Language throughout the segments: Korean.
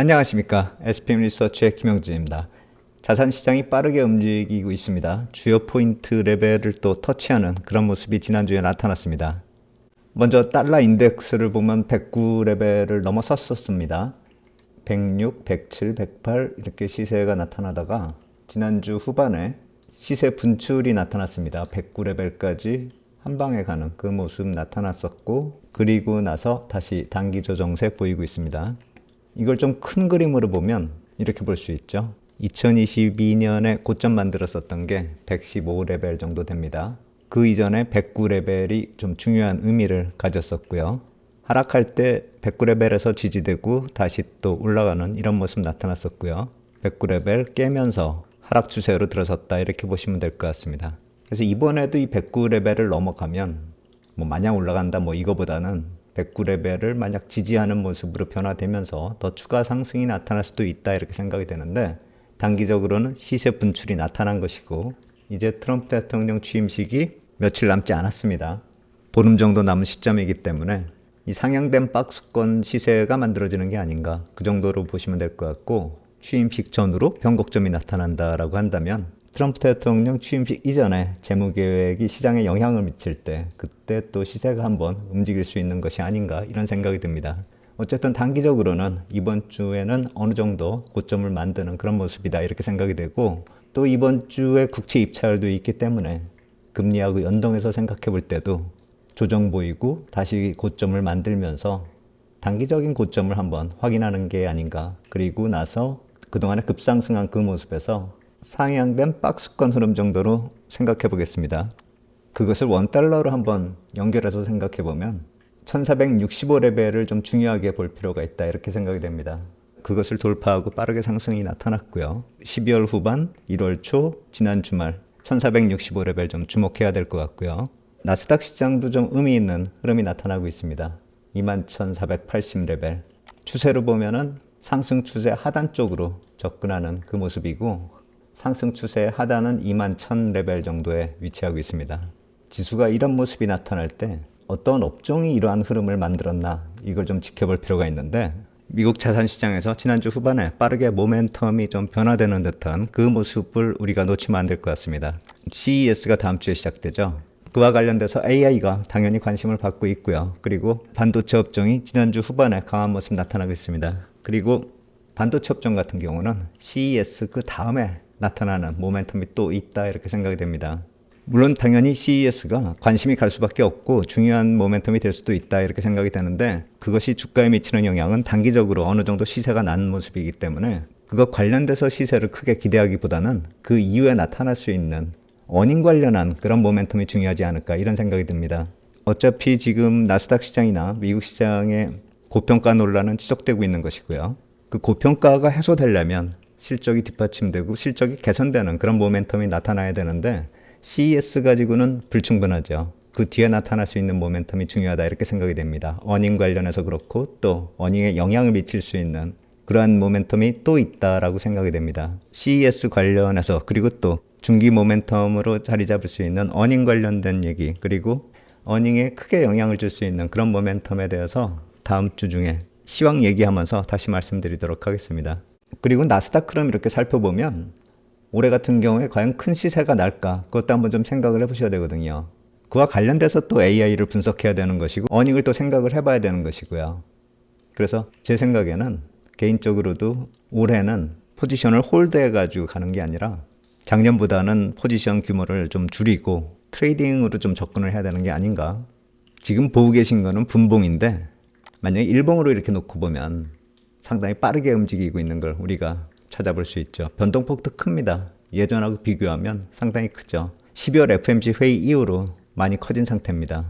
안녕하십니까. SPM 리서치의 김영진입니다. 자산 시장이 빠르게 움직이고 있습니다. 주요 포인트 레벨을 또 터치하는 그런 모습이 지난주에 나타났습니다. 먼저 달러 인덱스를 보면 109 레벨을 넘어섰었습니다. 106, 107, 108 이렇게 시세가 나타나다가 지난주 후반에 시세 분출이 나타났습니다. 109 레벨까지 한 방에 가는 그 모습 나타났었고 그리고 나서 다시 단기 조정세 보이고 있습니다. 이걸 좀 큰 그림으로 보면 이렇게 볼 수 있죠. 2022년에 고점 만들었었던 게 115레벨 정도 됩니다. 그 이전에 109레벨이 좀 중요한 의미를 가졌었고요. 하락할 때 109레벨에서 지지되고 다시 또 올라가는 이런 모습 나타났었고요. 109레벨 깨면서 하락 추세로 들어섰다 이렇게 보시면 될 것 같습니다. 그래서 이번에도 이 109레벨을 넘어가면 뭐 마냥 올라간다 뭐 이거보다는 109레벨을 만약 지지하는 모습으로 변화되면서 더 추가 상승이 나타날 수도 있다 이렇게 생각이 되는데 단기적으로는 시세 분출이 나타난 것이고 이제 트럼프 대통령 취임식이 며칠 남지 않았습니다. 보름 정도 남은 시점이기 때문에 이 상향된 박스권 시세가 만들어지는 게 아닌가 그 정도로 보시면 될 것 같고 취임식 전후로 변곡점이 나타난다라고 한다면 트럼프 대통령 취임식 이전에 재무 계획이 시장에 영향을 미칠 때 그때 또 시세가 한번 움직일 수 있는 것이 아닌가 이런 생각이 듭니다. 어쨌든 단기적으로는 이번 주에는 어느 정도 고점을 만드는 그런 모습이다 이렇게 생각이 되고 또 이번 주에 국채 입찰도 있기 때문에 금리하고 연동해서 생각해 볼 때도 조정 보이고 다시 고점을 만들면서 단기적인 고점을 한번 확인하는 게 아닌가 그리고 나서 그동안에 급상승한 그 모습에서 상향된 박스권 흐름 정도로 생각해 보겠습니다. 그것을 원달러로 한번 연결해서 생각해 보면 1465레벨을 좀 중요하게 볼 필요가 있다 이렇게 생각이 됩니다. 그것을 돌파하고 빠르게 상승이 나타났고요. 12월 후반, 1월 초, 지난 주말 1465레벨 좀 주목해야 될 것 같고요. 나스닥 시장도 좀 의미 있는 흐름이 나타나고 있습니다. 21,480레벨. 추세로 보면은 상승 추세 하단 쪽으로 접근하는 그 모습이고 상승 추세 하단은 21,000 레벨 정도에 위치하고 있습니다. 지수가 이런 모습이 나타날 때 어떤 업종이 이러한 흐름을 만들었나 이걸 좀 지켜볼 필요가 있는데 미국 자산 시장에서 지난주 후반에 빠르게 모멘텀이 좀 변화되는 듯한 그 모습을 우리가 놓치면 안 될 것 같습니다. CES가 다음 주에 시작되죠. 그와 관련돼서 AI가 당연히 관심을 받고 있고요. 그리고 반도체 업종이 지난주 후반에 강한 모습 나타나고 있습니다. 그리고 반도체 업종 같은 경우는 CES 그 다음에 나타나는 모멘텀이 또 있다 이렇게 생각이 됩니다. 물론 당연히 CES가 관심이 갈 수밖에 없고 중요한 모멘텀이 될 수도 있다 이렇게 생각이 되는데 그것이 주가에 미치는 영향은 단기적으로 어느 정도 시세가 난 모습이기 때문에 그것 관련돼서 시세를 크게 기대하기보다는 그 이후에 나타날 수 있는 원인 관련한 그런 모멘텀이 중요하지 않을까 이런 생각이 듭니다. 어차피 지금 나스닥 시장이나 미국 시장의 고평가 논란은 지속되고 있는 것이고요. 그 고평가가 해소되려면 실적이 뒷받침되고 실적이 개선되는 그런 모멘텀이 나타나야 되는데 CES 가지고는 불충분하죠. 그 뒤에 나타날 수 있는 모멘텀이 중요하다 이렇게 생각이 됩니다. 어닝 관련해서 그렇고 또 어닝에 영향을 미칠 수 있는 그러한 모멘텀이 또 있다라고 생각이 됩니다. CES 관련해서 그리고 또 중기 모멘텀으로 자리 잡을 수 있는 어닝 관련된 얘기 그리고 어닝에 크게 영향을 줄 수 있는 그런 모멘텀에 대해서 다음 주 중에 시황 얘기하면서 다시 말씀드리도록 하겠습니다. 그리고 나스닥 흐름 이렇게 살펴보면 올해 같은 경우에 과연 큰 시세가 날까 그것도 한번 좀 생각을 해보셔야 되거든요. 그와 관련돼서 또 AI를 분석해야 되는 것이고 어닝을 또 생각을 해봐야 되는 것이고요. 그래서 제 생각에는 개인적으로도 올해는 포지션을 홀드해가지고 가는 게 아니라 작년보다는 포지션 규모를 좀 줄이고 트레이딩으로 좀 접근을 해야 되는 게 아닌가. 지금 보고 계신 거는 분봉인데 만약에 일봉으로 이렇게 놓고 보면 상당히 빠르게 움직이고 있는 걸 우리가 찾아볼 수 있죠. 변동폭도 큽니다. 예전하고 비교하면 상당히 크죠. 12월 FMC 회의 이후로 많이 커진 상태입니다.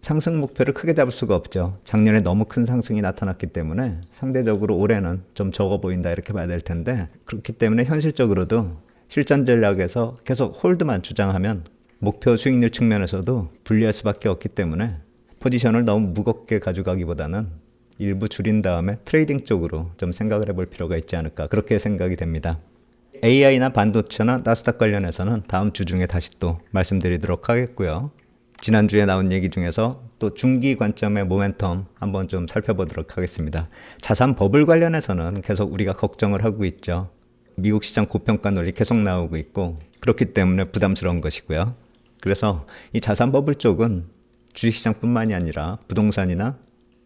상승 목표를 크게 잡을 수가 없죠. 작년에 너무 큰 상승이 나타났기 때문에 상대적으로 올해는 좀 적어 보인다 이렇게 봐야 될 텐데 그렇기 때문에 현실적으로도 실전 전략에서 계속 홀드만 주장하면 목표 수익률 측면에서도 불리할 수밖에 없기 때문에 포지션을 너무 무겁게 가져가기보다는 일부 줄인 다음에 트레이딩 쪽으로 좀 생각을 해볼 필요가 있지 않을까 그렇게 생각이 됩니다. AI나 반도체나 나스닥 관련해서는 다음 주 중에 다시 또 말씀드리도록 하겠고요. 지난주에 나온 얘기 중에서 또 중기 관점의 모멘텀 한번 좀 살펴보도록 하겠습니다. 자산 버블 관련해서는 계속 우리가 걱정을 하고 있죠. 미국 시장 고평가 논리 계속 나오고 있고 그렇기 때문에 부담스러운 것이고요. 그래서 이 자산 버블 쪽은 주식시장뿐만이 아니라 부동산이나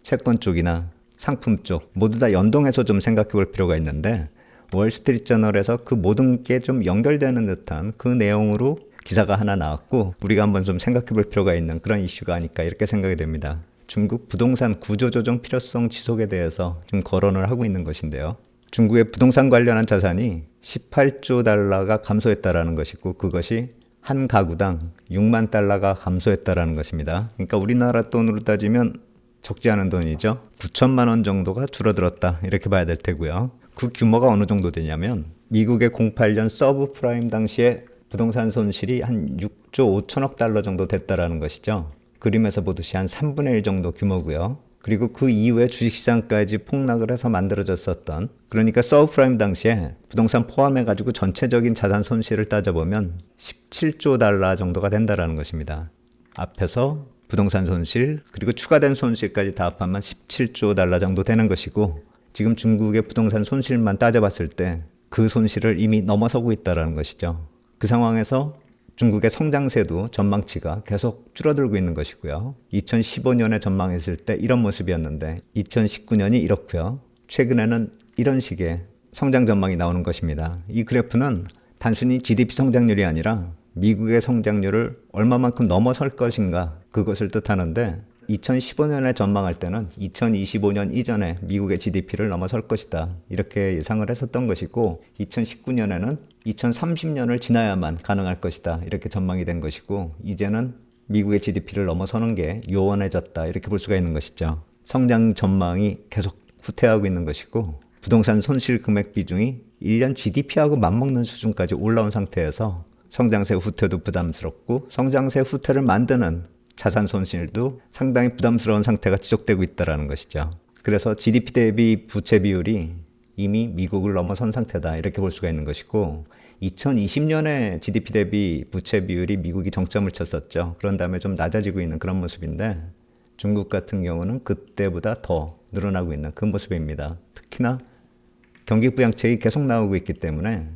채권 쪽이나 상품 쪽 모두 다 연동해서 좀 생각해 볼 필요가 있는데 월스트리트 저널에서 그 모든 게 좀 연결되는 듯한 그 내용으로 기사가 하나 나왔고 우리가 한번 좀 생각해 볼 필요가 있는 그런 이슈가 아닐까 이렇게 생각이 됩니다. 중국 부동산 구조조정 필요성 지속에 대해서 좀 거론을 하고 있는 것인데요. 중국의 부동산 관련한 자산이 18조 달러가 감소했다라는 것이고 그것이 한 가구당 6만 달러가 감소했다라는 것입니다. 그러니까 우리나라 돈으로 따지면 적지 않은 돈이죠. 9천만 원 정도가 줄어들었다 이렇게 봐야 될 테고요. 그 규모가 어느 정도 되냐면 미국의 08년 서브 프라임 당시에 부동산 손실이 한 6조 5천억 달러 정도 됐다라는 것이죠. 그림에서 보듯이 한 3분의 1 정도 규모고요. 그리고 그 이후에 주식시장까지 폭락을 해서 만들어졌었던 그러니까 서브프라임 당시에 부동산 포함해 가지고 전체적인 자산 손실을 따져보면 17조 달러 정도가 된다라는 것입니다. 앞에서 부동산 손실 그리고 추가된 손실까지 다 합하면 17조 달러 정도 되는 것이고 지금 중국의 부동산 손실만 따져봤을 때 그 손실을 이미 넘어서고 있다라는 것이죠. 그 상황에서 중국의 성장세도 전망치가 계속 줄어들고 있는 것이고요. 2015년에 전망했을 때 이런 모습이었는데 2019년이 이렇고요. 최근에는 이런 식의 성장 전망이 나오는 것입니다. 이 그래프는 단순히 GDP 성장률이 아니라 미국의 성장률을 얼마만큼 넘어설 것인가 그것을 뜻하는데 2015년에 전망할 때는 2025년 이전에 미국의 GDP를 넘어설 것이다. 이렇게 예상을 했었던 것이고 2019년에는 2030년을 지나야만 가능할 것이다. 이렇게 전망이 된 것이고 이제는 미국의 GDP를 넘어서는 게 요원해졌다. 이렇게 볼 수가 있는 것이죠. 성장 전망이 계속 후퇴하고 있는 것이고 부동산 손실 금액 비중이 1년 GDP하고 맞먹는 수준까지 올라온 상태에서 성장세 후퇴도 부담스럽고 성장세 후퇴를 만드는 자산 손실도 상당히 부담스러운 상태가 지속되고 있다는 것이죠. 그래서 GDP 대비 부채 비율이 이미 미국을 넘어선 상태다 이렇게 볼 수가 있는 것이고 2020년에 GDP 대비 부채 비율이 미국이 정점을 쳤었죠. 그런 다음에 좀 낮아지고 있는 그런 모습인데 중국 같은 경우는 그때보다 더 늘어나고 있는 그 모습입니다. 특히나 경기 부양책이 계속 나오고 있기 때문에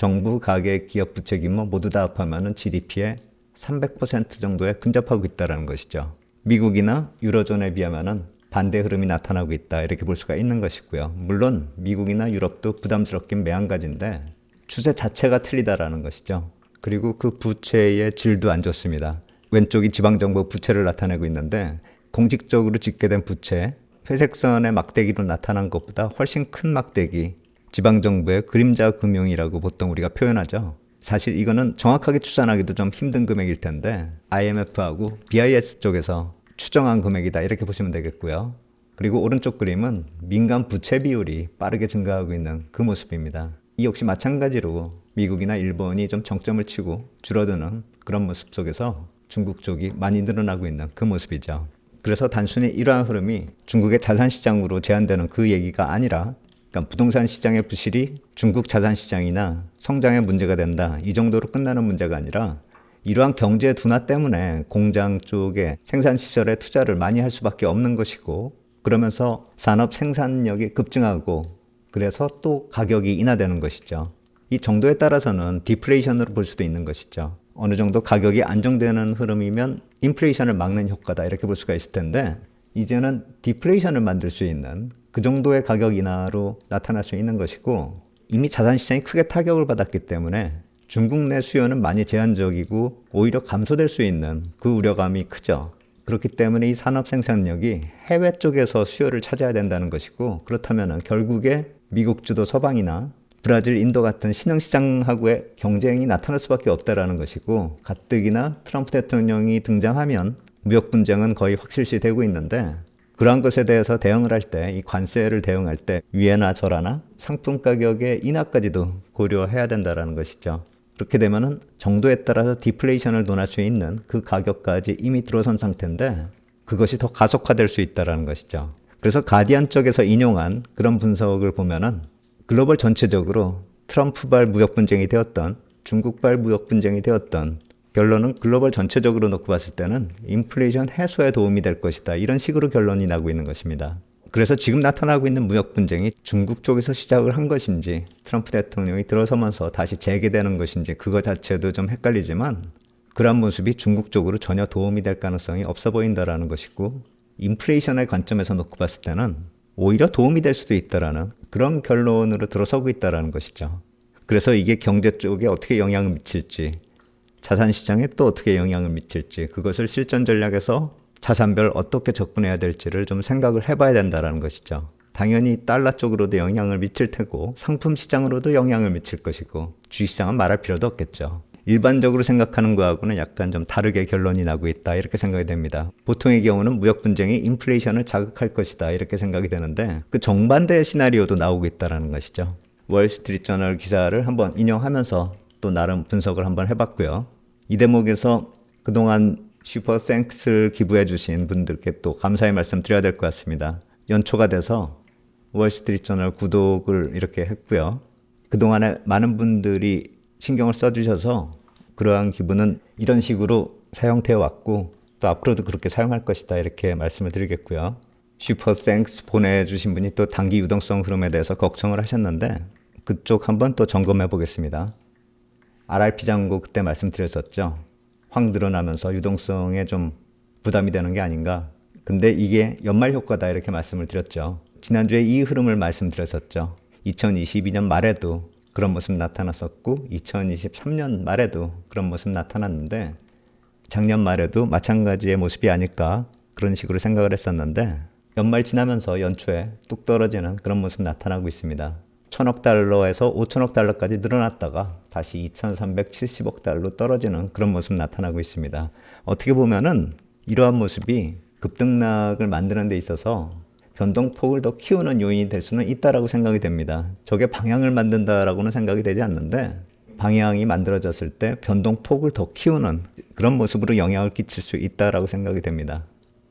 정부, 가계, 기업 부채 규모 모두 다 합하면 GDP의 300% 정도에 근접하고 있다는 것이죠. 미국이나 유로존에 비하면 반대 흐름이 나타나고 있다 이렇게 볼 수가 있는 것이고요. 물론 미국이나 유럽도 부담스럽긴 매한가지인데 추세 자체가 틀리다라는 것이죠. 그리고 그 부채의 질도 안 좋습니다. 왼쪽이 지방정부 부채를 나타내고 있는데 공식적으로 짓게 된 부채, 회색선의 막대기로 나타난 것보다 훨씬 큰 막대기, 지방정부의 그림자 금융이라고 보통 우리가 표현하죠. 사실 이거는 정확하게 추산하기도 좀 힘든 금액일 텐데 IMF하고 BIS 쪽에서 추정한 금액이다 이렇게 보시면 되겠고요. 그리고 오른쪽 그림은 민간 부채 비율이 빠르게 증가하고 있는 그 모습입니다. 이 역시 마찬가지로 미국이나 일본이 좀 정점을 치고 줄어드는 그런 모습 속에서 중국 쪽이 많이 늘어나고 있는 그 모습이죠. 그래서 단순히 이러한 흐름이 중국의 자산 시장으로 제한되는 그 얘기가 아니라 그러니까 부동산 시장의 부실이 중국 자산 시장이나 성장에 문제가 된다. 이 정도로 끝나는 문제가 아니라 이러한 경제 둔화 때문에 공장 쪽에 생산 시설에 투자를 많이 할 수밖에 없는 것이고 그러면서 산업 생산력이 급증하고 그래서 또 가격이 인하되는 것이죠. 이 정도에 따라서는 디플레이션으로 볼 수도 있는 것이죠. 어느 정도 가격이 안정되는 흐름이면 인플레이션을 막는 효과다 이렇게 볼 수가 있을 텐데 이제는 디플레이션을 만들 수 있는 그 정도의 가격 인하로 나타날 수 있는 것이고 이미 자산 시장이 크게 타격을 받았기 때문에 중국 내 수요는 많이 제한적이고 오히려 감소될 수 있는 그 우려감이 크죠. 그렇기 때문에 이 산업 생산력이 해외 쪽에서 수요를 찾아야 된다는 것이고 그렇다면 결국에 미국 주도 서방이나 브라질, 인도 같은 신흥 시장하고의 경쟁이 나타날 수밖에 없다라는 것이고 가뜩이나 트럼프 대통령이 등장하면 무역 분쟁은 거의 확실시 되고 있는데 그러한 것에 대해서 대응을 할 때 이 관세를 대응할 때 위에나 절하나 상품 가격의 인하까지도 고려해야 된다라는 것이죠. 그렇게 되면은 정도에 따라서 디플레이션을 논할 수 있는 그 가격까지 이미 들어선 상태인데 그것이 더 가속화될 수 있다라는 것이죠. 그래서 가디안 쪽에서 인용한 그런 분석을 보면은 글로벌 전체적으로 트럼프발 무역 분쟁이 되었던 중국발 무역 분쟁이 되었던 결론은 글로벌 전체적으로 놓고 봤을 때는 인플레이션 해소에 도움이 될 것이다. 이런 식으로 결론이 나고 있는 것입니다. 그래서 지금 나타나고 있는 무역 분쟁이 중국 쪽에서 시작을 한 것인지 트럼프 대통령이 들어서면서 다시 재개되는 것인지 그거 자체도 좀 헷갈리지만 그러한 모습이 중국 쪽으로 전혀 도움이 될 가능성이 없어 보인다라는 것이고 인플레이션의 관점에서 놓고 봤을 때는 오히려 도움이 될 수도 있다라는 그런 결론으로 들어서고 있다라는 것이죠. 그래서 이게 경제 쪽에 어떻게 영향을 미칠지 자산 시장에 또 어떻게 영향을 미칠지 그것을 실전 전략에서 자산별 어떻게 접근해야 될지를 좀 생각을 해봐야 된다라는 것이죠. 당연히 달러 쪽으로도 영향을 미칠 테고 상품 시장으로도 영향을 미칠 것이고 주식시장은 말할 필요도 없겠죠. 일반적으로 생각하는 거하고는 약간 좀 다르게 결론이 나고 있다 이렇게 생각이 됩니다. 보통의 경우는 무역 분쟁이 인플레이션을 자극할 것이다 이렇게 생각이 되는데 그 정반대의 시나리오도 나오고 있다라는 것이죠. 월스트리트 저널 기사를 한번 인용하면서 또 나름 분석을 한번 해봤고요. 이 대목에서 그동안 슈퍼 땡스를 기부해 주신 분들께 또 감사의 말씀 드려야 될 것 같습니다. 연초가 돼서 월스트리트 저널 구독을 이렇게 했고요. 그동안에 많은 분들이 신경을 써주셔서 그러한 기부는 이런 식으로 사용되어 왔고 또 앞으로도 그렇게 사용할 것이다 이렇게 말씀을 드리겠고요. 슈퍼 땡스 보내주신 분이 또 단기 유동성 흐름에 대해서 걱정을 하셨는데 그쪽 한번 또 점검해 보겠습니다. RRP 잔고 그때 말씀드렸었죠. 확 늘어나면서 유동성에 좀 부담이 되는 게 아닌가. 근데 이게 연말 효과다 이렇게 말씀을 드렸죠. 지난주에 이 흐름을 말씀드렸었죠. 2022년 말에도 그런 모습 나타났었고 2023년 말에도 그런 모습 나타났는데 작년 말에도 마찬가지의 모습이 아닐까 그런 식으로 생각을 했었는데 연말 지나면서 연초에 뚝 떨어지는 그런 모습 나타나고 있습니다. 천억 달러에서 5천억 달러까지 늘어났다가 다시 2,370억 달러 떨어지는 그런 모습 나타나고 있습니다. 어떻게 보면은 이러한 모습이 급등락을 만드는 데 있어서 변동폭을 더 키우는 요인이 될 수는 있다라고 생각이 됩니다. 저게 방향을 만든다라고는 생각이 되지 않는데 방향이 만들어졌을 때 변동폭을 더 키우는 그런 모습으로 영향을 끼칠 수 있다라고 생각이 됩니다.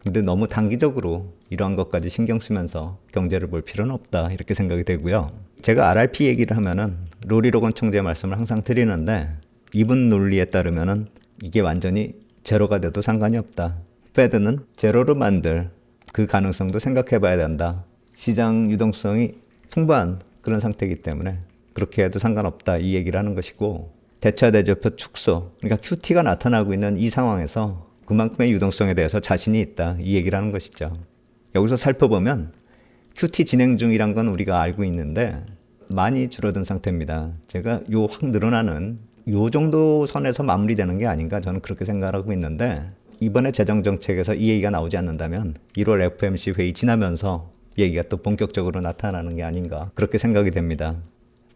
근데 너무 단기적으로 이러한 것까지 신경 쓰면서 경제를 볼 필요는 없다 이렇게 생각이 되고요. 제가 RRP 얘기를 하면은 로리 로건 총재 말씀을 항상 드리는데 이분 논리에 따르면은 이게 완전히 제로가 돼도 상관이 없다. 페드는 제로로 만들 그 가능성도 생각해 봐야 된다. 시장 유동성이 풍부한 그런 상태이기 때문에 그렇게 해도 상관없다. 이 얘기를 하는 것이고 대차 대조표 축소 그러니까 QT가 나타나고 있는 이 상황에서 그만큼의 유동성에 대해서 자신이 있다. 이 얘기를 하는 것이죠. 여기서 살펴보면 QT 진행 중이란 건 우리가 알고 있는데 많이 줄어든 상태입니다. 제가 요 확 늘어나는 요 정도 선에서 마무리되는 게 아닌가 저는 그렇게 생각하고 있는데 이번에 재정 정책에서 이 얘기가 나오지 않는다면 1월 FMC 회의 지나면서 얘기가 또 본격적으로 나타나는 게 아닌가 그렇게 생각이 됩니다.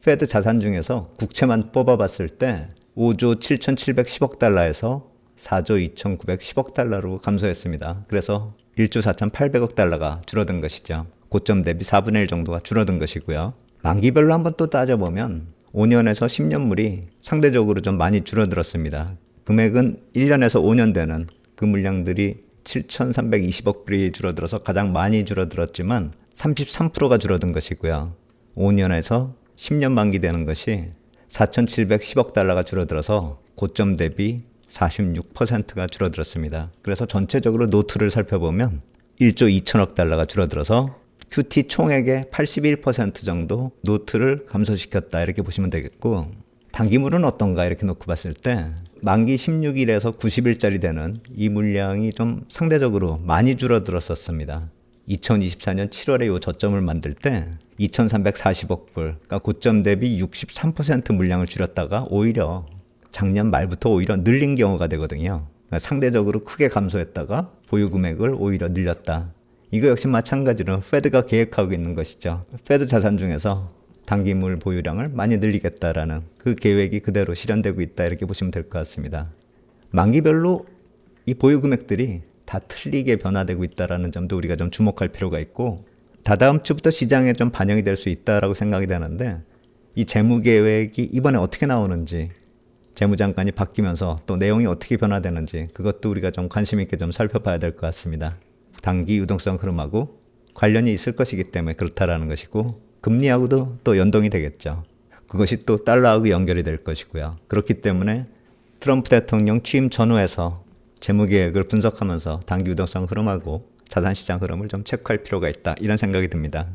페드 자산 중에서 국채만 뽑아봤을 때 5조 7,710억 달러에서 4조 2,910억 달러로 감소했습니다. 그래서 1조 4,800억 달러가 줄어든 것이죠. 고점 대비 4분의 1 정도가 줄어든 것이고요. 만기별로 한번 또 따져보면 5년에서 10년물이 상대적으로 좀 많이 줄어들었습니다. 금액은 1년에서 5년 되는 그 물량들이 7,320억 불이 줄어들어서 가장 많이 줄어들었지만 33%가 줄어든 것이고요. 5년에서 10년 만기 되는 것이 4,710억 달러가 줄어들어서 고점 대비 46%가 줄어들었습니다. 그래서 전체적으로 노트를 살펴보면 1조 2천억 달러가 줄어들어서 QT 총액의 81% 정도 노트를 감소시켰다 이렇게 보시면 되겠고 단기물은 어떤가 이렇게 놓고 봤을 때 만기 16일에서 90일짜리 되는 이 물량이 좀 상대적으로 많이 줄어들었었습니다. 2024년 7월에 이 저점을 만들 때 2,340억 불, 그러니까 고점 대비 63% 물량을 줄였다가 오히려 작년 말부터 오히려 늘린 경우가 되거든요. 그러니까 상대적으로 크게 감소했다가 보유 금액을 오히려 늘렸다. 이거 역시 마찬가지로 페드가 계획하고 있는 것이죠. 페드 자산 중에서 단기물 보유량을 많이 늘리겠다라는 그 계획이 그대로 실현되고 있다 이렇게 보시면 될 것 같습니다. 만기별로 이 보유 금액들이 다 틀리게 변화되고 있다라는 점도 우리가 좀 주목할 필요가 있고 다다음 주부터 시장에 좀 반영이 될 수 있다라고 생각이 되는데 이 재무 계획이 이번에 어떻게 나오는지 재무장관이 바뀌면서 또 내용이 어떻게 변화되는지 그것도 우리가 좀 관심 있게 좀 살펴봐야 될 것 같습니다. 단기 유동성 흐름하고 관련이 있을 것이기 때문에 그렇다라는 것이고 금리하고도 또 연동이 되겠죠. 그것이 또 달러하고 연결이 될 것이고요. 그렇기 때문에 트럼프 대통령 취임 전후에서 재무 계획을 분석하면서 단기 유동성 흐름하고 자산 시장 흐름을 좀 체크할 필요가 있다 이런 생각이 듭니다.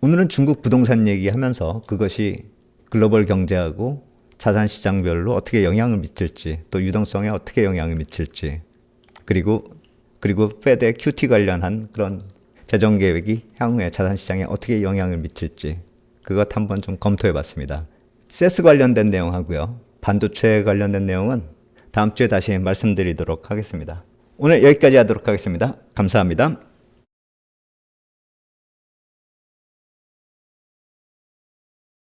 오늘은 중국 부동산 얘기하면서 그것이 글로벌 경제하고 자산 시장별로 어떻게 영향을 미칠지 또 유동성에 어떻게 영향을 미칠지 그리고 그리고 페드의 QT 관련한 그런 재정 계획이 향후에 자산 시장에 어떻게 영향을 미칠지 그것 한번 좀 검토해 봤습니다. 세스 관련된 내용하고요. 반도체 관련된 내용은 다음 주에 다시 말씀드리도록 하겠습니다. 오늘 여기까지 하도록 하겠습니다. 감사합니다.